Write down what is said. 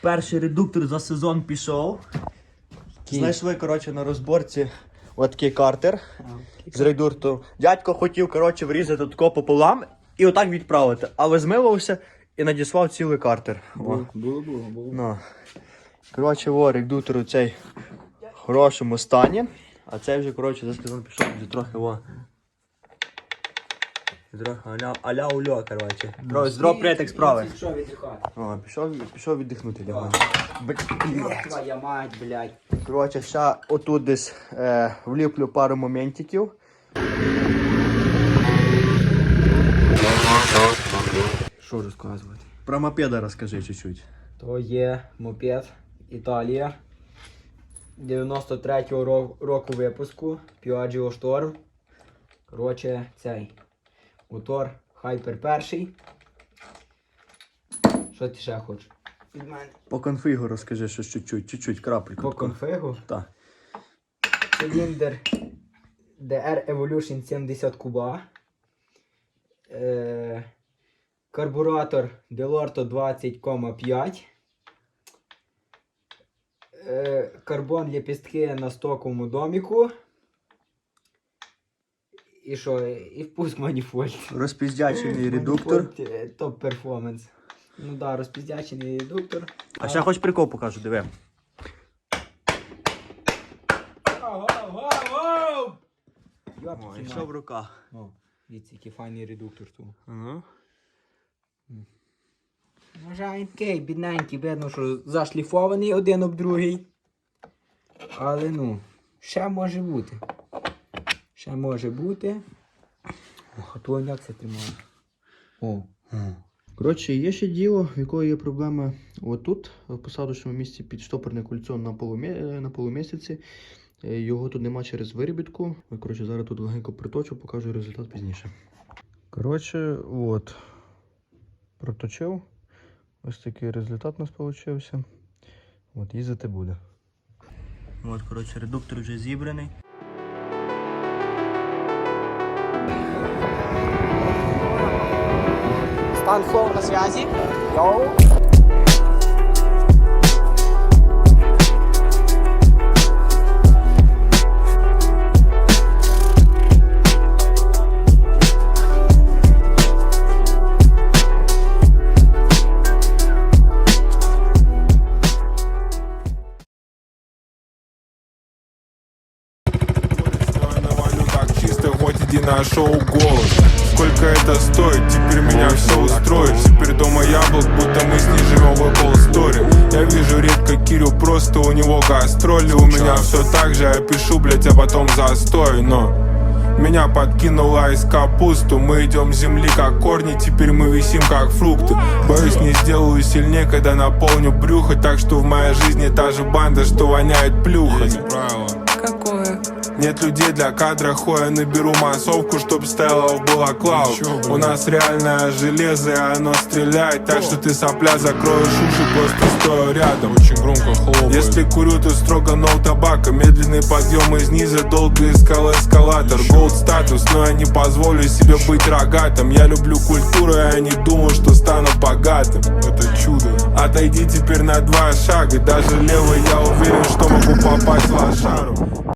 Перший редуктор за сезон пішов. Знайшли, коротше, на розборці отакий картер з редуктором. Дядько хотів, коротше, врізати тако пополам і отак відправити, але змилився і надіслав цілий картер. О. Було, було, було. Ну. Коротше, о, редуктор у цей в хорошому стані. А цей вже, коротше, за сезон пішов вже трохи о. Аля, аля ульо, коротше. Трохи здоров притик справи. Що віддихати? О, пішов, пішов віддихнути лягати. Твоя мать, блядь. Коротше, ще отут десь е, вліплю пару моментиків. Що розказувати? Про мопеда розкажи чуть-чуть. То є мопед Італія 93-го року випуску Piaggio Storm. Коротше, цей мотор Hyper перший. Що ти ще хочеш? Від мене. По конфігу розкажи щось чуть-чуть, чуть-чуть, крапельку. По таку. конфигу. Так. Циліндр DR Evolution 70 куба. Е, карбуратор Delorto 20,5. Е, карбон ліпістки на стоковому доміку. І що? І впуск маніфольт. Розпіздячений редуктор. Е, Топ перформанс. Ну да, розпіздячений редуктор. А ще хоч прикол покажу, диви. О, і що в руках. О, дивіться, який файний редуктор тут. Ага. Він бідненький, видно, що зашліфований один об другий. Але ну, ще може бути. Ще може бути. То як це тримає? О. Коротше, є ще діло, в якої є проблема отут, в посадочному місці під штопорне кольцо на, полумє... на полумісяці. Е, Його тут нема через виробітку. Коротше, зараз тут легенько приточу, покажу результат пізніше. Коротше, от. Проточив. Ось такий результат у нас вийшов. От, їздити буде. От, коротше, редуктор вже зібраний. Иван Хлоу на связи. Йоу. На шоу голос Сколько это стоит, теперь меня все устроит. Теперь дома яблок, будто мы с ней живем в Apple Store. Я вижу редко Кирю, просто у него гастроли. У меня все так же, я пишу, блять, а потом застой. Но меня подкинула из капусту Мы идем земли как корни, теперь мы висим как фрукты. Боюсь, не сделаю сильнее, когда наполню брюхо. Так что в моей жизни та же банда, что воняет плюхами? Нет людей для кадра, хуя наберу массовку, чтоб стеллов была клау У нас реальное железо, и оно стреляет Так что ты сопля закроешь уши, просто стоя рядом. Очень громко хлопает. Если курю, то строго но табака. Медленный подъем из низа, долго искал эскалатор. Голд статус, но я не позволю себе быть рогатым. Я люблю культуру, я не думал, что стану богатым. Это чудо. Отойди теперь на два шага Даже левый, я уверен, что могу попасть в лошару